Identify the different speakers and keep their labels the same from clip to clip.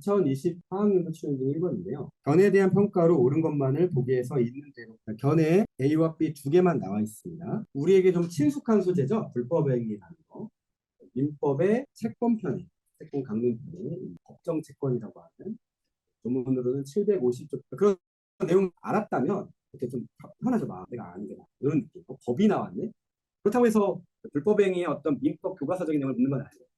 Speaker 1: 2024학년도 출연 중 1번인데요. 견해에 대한 평가로 옳은 것만을 보기에서 있는 대로 견해 A와 B 두 개만 나와 있습니다. 우리에게 좀 친숙한 소재죠. 불법행위라는 거. 민법의 채권편에 채권 강론편에 법정 채권이라고 하는 조문으로는 750조 그런 내용 알았다면 이렇게 좀 편하죠. 막 내가 아는 게 나. 이런 느낌. 어, 법이 나왔네. 그렇다고 해서 불법행위의 어떤 민법 교과서적인 내용을 묻는 건 아니에요.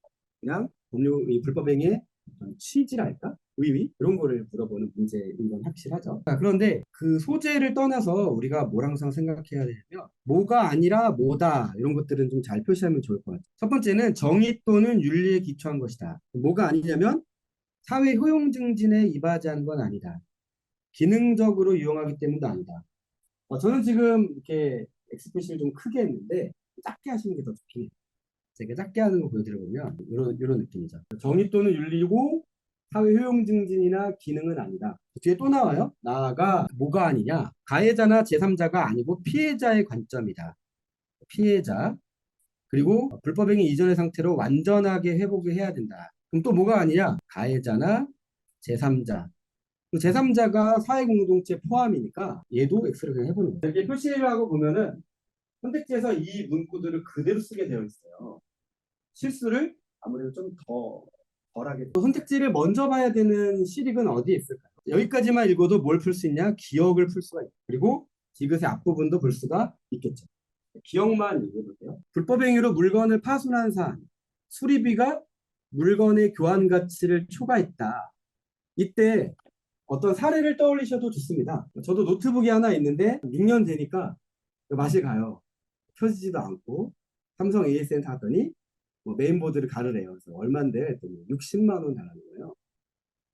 Speaker 1: 그냥 법률 이 불법행위의 어떤 취지랄까? 의의? 이런 거를 물어보는 문제인 건 확실하죠. 자, 그런데 그 소재를 떠나서 우리가 뭘 항상 생각해야 되냐면 뭐가 아니라 뭐다 이런 것들은 좀 잘 표시하면 좋을 것 같아요. 첫 번째는 정의 또는 윤리에 기초한 것이다. 뭐가 아니냐면 사회 효용 증진에 이바지한 건 아니다. 기능적으로 이용하기 때문도 아니다. 어, 저는 지금 이렇게 엑스프레시를 좀 크게 했는데 작게 하시는 게 더 좋긴 해요. 제가 작게 하는 거 보여드려보면 이런 이런 느낌이죠. 정의 또는 윤리고 사회 효용 증진이나 기능은 아니다. 뒤에 또 나와요. 나아가 뭐가 아니냐? 가해자나 제3자가 아니고 피해자의 관점이다. 피해자 그리고 불법행위 이전의 상태로 완전하게 회복을 해야 된다. 그럼 또 뭐가 아니냐? 가해자나 제3자. 그 제3자가 사회 공동체 포함이니까 얘도 X를 그냥 해보는 거예요. 이렇게 표시를 하고 보면은 선택지에서 이 문구들을 그대로 쓰게 되어 있어요. 실수를 아무래도 좀 더 덜하게. 또 선택지를 먼저 봐야 되는 실익은 어디에 있을까요? 여기까지만 읽어도 뭘 풀 수 있냐? 기억을 풀 수가 있고 그리고 디귿의 앞부분도 볼 수가 있겠죠. 기억만 읽어볼게요. 불법행위로 물건을 파손한 사안, 수리비가 물건의 교환 가치를 초과했다. 이때 어떤 사례를 떠올리셔도 좋습니다. 저도 노트북이 하나 있는데 6년 되니까 맛이 가요. 켜지지도 않고 삼성 ASN 샀더니 뭐 메인보드를 가르래요. 그래서 얼마인데 했더니 60만 원 달라는 거예요.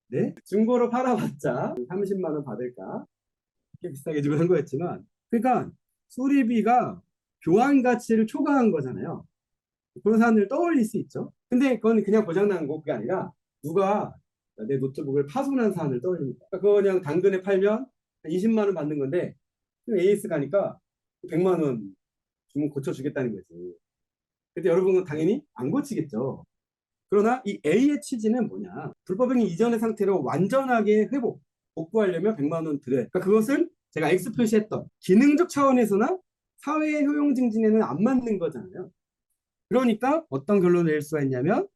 Speaker 1: 네? 중고로 팔아봤자 30만 원 받을까? 이렇게 비싸게 주고 한 거였지만 그러니까 수리비가 교환 가치를 초과한 거잖아요. 그런 사람들 떠올릴 수 있죠. 근데 그건 그냥 고장난 거 그게 아니라 누가 내 노트북을 파손한 사안을 떠올립니다. 그러니까 그거 그냥 당근에 팔면 한 20만 원 받는 건데 AS 가니까 100만 원 주면 고쳐주겠다는 거지. 근데 여러분은 당연히 안 고치겠죠. 그러나 이 A의 취지는 뭐냐? 불법행위 이전의 상태로 완전하게 회복, 복구하려면 100만 원 돼. 그러니까 그것은 제가 X 표시했던 기능적 차원에서나 사회 효용 증진에는 안 맞는 거잖아요. 그러니까 어떤 결론을 낼 수가 있냐면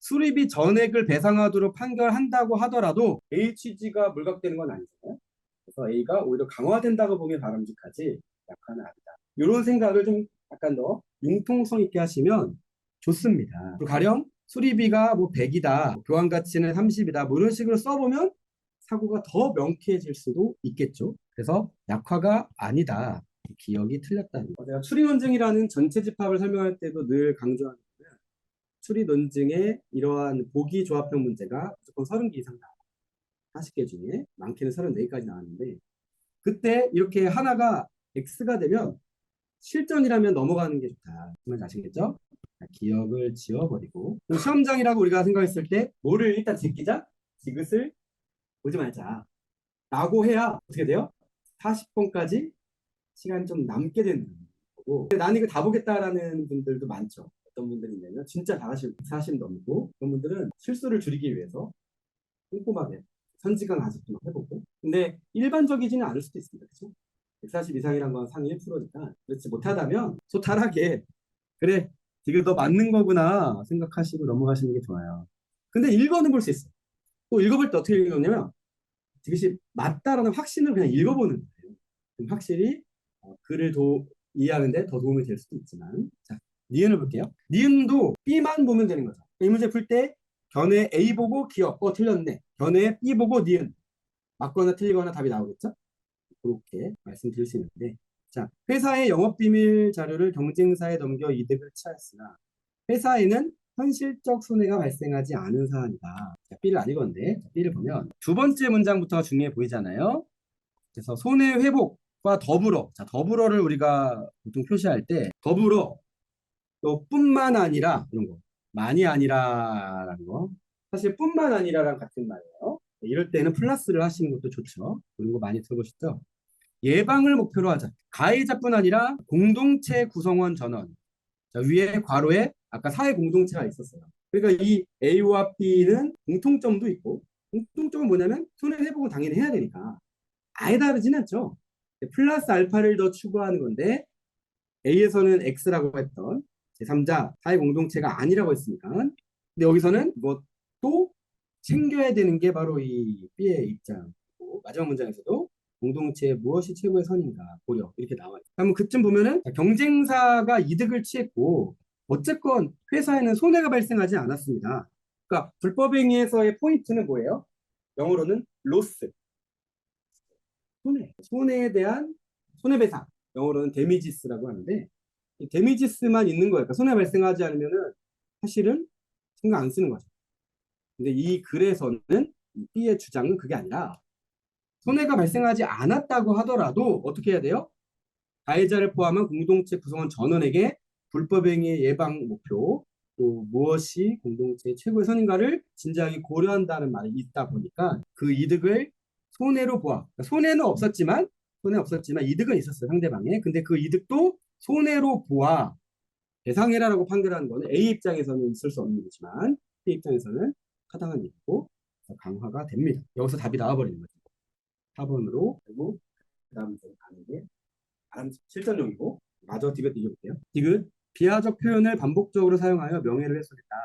Speaker 1: 수리비 전액을 배상하도록 판결한다고 하더라도 A 취지가 물각되는 건 아니잖아요. 그래서 A가 오히려 강화된다고 보면 바람직하지 약화는 아니다. 이런 생각을 좀 약간 더 융통성 있게 하시면 좋습니다. 가령 수리비가 뭐 100이다, 교환 가치는 30이다, 뭐 이런 식으로 써보면 사고가 더 명쾌해질 수도 있겠죠. 그래서 약화가 아니다. 기억이 틀렸다는 거. 제가 추리 논증이라는 전체 집합을 설명할 때도 늘 강조하는 거는 추리 논증의 이러한 보기 조합형 문제가 무조건 30개 이상 나와요. 40개 중에 많게는 34개까지 나왔는데 그때 이렇게 하나가 X가 되면 실전이라면 넘어가는 게 좋다. 정말 아시겠죠? 자, 기억을 지워버리고 시험장이라고 우리가 생각했을 때 뭐를 일단 제끼자? 디귿을 보지 말자. 라고 해야 어떻게 돼요? 40번까지 시간 좀 남게 되는 거고 나는 이거 다 보겠다라는 분들도 많죠. 어떤 분들이 있냐면 진짜 다 하실 40 넘고 그런 분들은 실수를 줄이기 위해서 꼼꼼하게 선지강 아직도 해보고 근데 일반적이지는 않을 수도 있습니다. 그렇죠? 140 이상이란 건 상위 1%니까 그렇지 못하다면 소탈하게 그래 이거 너 맞는 거구나 생각하시고 넘어가시는 게 좋아요. 근데 읽어는 볼 수 있어요. 또 읽어볼 때 어떻게 읽었냐면 이것이 맞다라는 확신을 그냥 읽어보는 거예요. 그럼 확실히 어, 글을 도, 이해하는데 더 도움이 될 수도 있지만 자 니은을 볼게요. 니은도 B만 보면 되는 거죠. 이 문제 풀 때 견해 A 보고 기억 어 틀렸네. 견해 B 보고 니은 맞거나 틀리거나 답이 나오겠죠. 그렇게 말씀드릴 수 있는데 자 회사의 영업비밀 자료를 경쟁사에 넘겨 이득을 취하였으나 회사에는 현실적 손해가 발생하지 않은 사안이다. 자, B를 안 읽었는데 자, B를 보면 두 번째 문장부터가 중요해 보이잖아요. 그래서 손해 회복과 더불어 자 더불어를 우리가 보통 표시할 때 더불어 또 뿐만 아니라 이런 거 많이 아니라라는 거 사실 뿐만 아니라랑 같은 말이에요. 이럴 때는 플러스를 하시는 것도 좋죠. 그런 거 많이 들어보셨죠? 예방을 목표로 하자. 가해자뿐 아니라 공동체 구성원 전원. 자, 위에 괄호에 아까 사회 공동체가 있었어요. 그러니까 이 A와 B는 공통점도 있고 공통점은 뭐냐면 손해배분은 당연히 해야 되니까 아예 다르진 않죠. 플러스 알파를 더 추구하는 건데 A에서는 X라고 했던 제3자 사회 공동체가 아니라고 했으니까 근데 여기서는 이것도 챙겨야 되는 게 바로 이 B의 입장이고 마지막 문장에서도 공동체의 무엇이 최고의 선인가 고려 이렇게 나와요. 그러면 그쯤 보면은 경쟁사가 이득을 취했고 어쨌건 회사에는 손해가 발생하지 않았습니다. 그러니까 불법행위에서의 포인트는 뭐예요? 영어로는 로스. 손해. 손해에 대한 손해배상. 영어로는 데미지스라고 하는데 이 데미지스만 있는 거예요. 그러니까 손해 발생하지 않으면은 사실은 신경 안 쓰는 거죠. 근데 이 글에서는 이 B의 주장은 그게 아니라 손해가 발생하지 않았다고 하더라도 어떻게 해야 돼요? 가해자를 포함한 공동체 구성원 전원에게 불법행위의 예방 목표 또 무엇이 공동체의 최고의 선인가를 진지하게 고려한다는 말이 있다 보니까 그 이득을 손해로 보아. 그러니까 손해는 없었지만 손해 없었지만 이득은 있었어요 상대방에. 근데 그 이득도 손해로 보아. 배상해라라고 판결하는 거는 A 입장에서는 있을 수 없는 거지만 B 입장에서는 타당한 이유고 강화가 됩니다. 여기서 답이 나와버리는 거죠 4번으로 그리고 그 다음 가는 게 바람 실전용이고 마저 디귿 읽어볼게요 디귿 비하적 표현을 반복적으로 사용하여 명예를 훼손했다.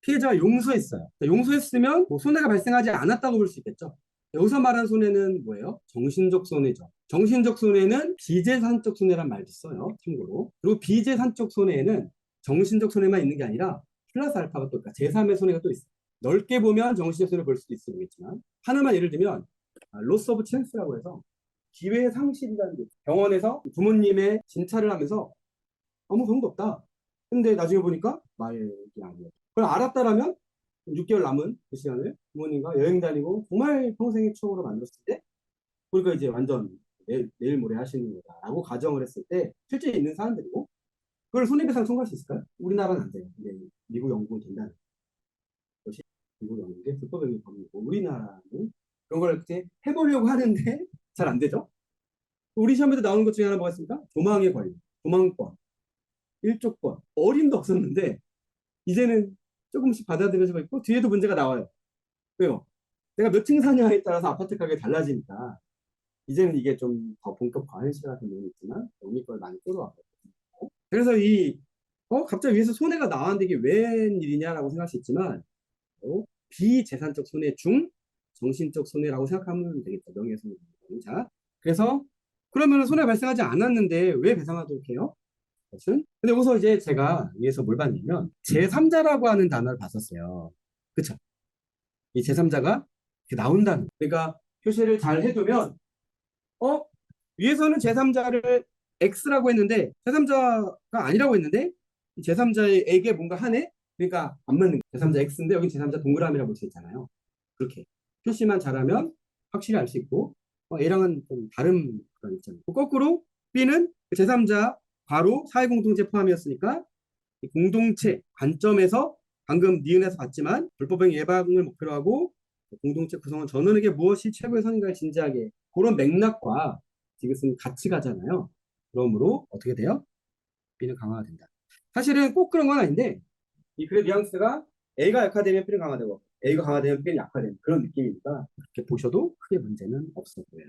Speaker 1: 피해자가 용서했어요. 용서했으면 뭐 손해가 발생하지 않았다고 볼 수 있겠죠. 여기서 말한 손해는 뭐예요? 정신적 손해죠. 정신적 손해는 비재산적 손해란 말도 써요. 참고로. 그리고 비재산적 손해에는 정신적 손해만 있는 게 아니라 플러스 알파가 또 있다. 제3의 손해가 또 있어요. 넓게 보면 정신적 손해를 볼 수도 있겠지만 하나만 예를 들면 로스 오브 찬스라고 해서 기회의 상실이라는 게. 병원에서 부모님의 진찰을 하면서 아무 소용도 없다. 근데 나중에 보니까 말이 아니에요. 그걸 알았다라면 6개월 남은 그 시간을 부모님과 여행 다니고 정말 평생의 추억으로 만들었을 때 그러니까 이제 완전 내일, 내일 모레 하시는 거다라고 가정을 했을 때 실제 있는 사람들이고 그걸 손해배상 청구할 수 있을까요? 우리나라는 안 돼요. 근데 미국, 영국은 된다는 것이 미국, 영국의 불법행위 법이고 우리나라는 그런 걸 이렇게 해보려고 하는데 잘 안 되죠. 우리 시험에도 나오는 것 중에 하나 뭐가 있습니까? 조망의 권리, 조망권. 일조권 어림도 없었는데 이제는 조금씩 받아들여지고 있고 뒤에도 문제가 나와요. 왜요? 내가 몇 층 사냐에 따라서 아파트 가격이 달라지니까 이제는 이게 좀 더 본격화한 시가 된 면이 있지만 여기 걸 많이 끌어왔거든요. 그래서 이 어, 갑자기 위에서 손해가 나왔는데 이게 웬일이냐라고 생각할 수 있지만 어, 비재산적 손해 중 정신적 손해라고 생각하면 되겠죠. 명예손해. 자, 그래서 그러면 손해 발생하지 않았는데 왜 배상하도록 해요? 것은 근데 여기서 이제 제가 위에서 뭘 봤냐면 제3자라고 하는 단어를 봤었어요. 그쵸? 이 제3자가 이렇게 나온다는 그러니까 표시를 잘 해두면 어? 위에서는 제3자를 X라고 했는데 제3자가 아니라고 했는데 이 제3자에게 뭔가 하네? 그러니까 안 맞는 거예요. 제3자 X인데 여기 제3자 동그라미라고 되어 있잖아요. 그렇게 표시만 잘하면 확실히 알 수 있고 어, A랑은 좀 다른 그런 있잖아요. 거꾸로 B는 제3자 바로 사회공동체 포함이었으니까 이 공동체 관점에서 방금 니은에서 봤지만 불법행 예방을 목표로 하고 공동체 구성원 전원에게 무엇이 최고의 선인가를 진지하게 그런 맥락과 지금 같이 가잖아요. 그러므로 어떻게 돼요? B는 강화가 된다. 사실은 꼭 그런 건 아닌데 이 글의 뉘앙스가 A가 약화되면 B는 강화되고 A가 강화되면 B는 약화되는 그런 느낌이니까 그렇게 보셔도 크게 문제는 없어 보여요.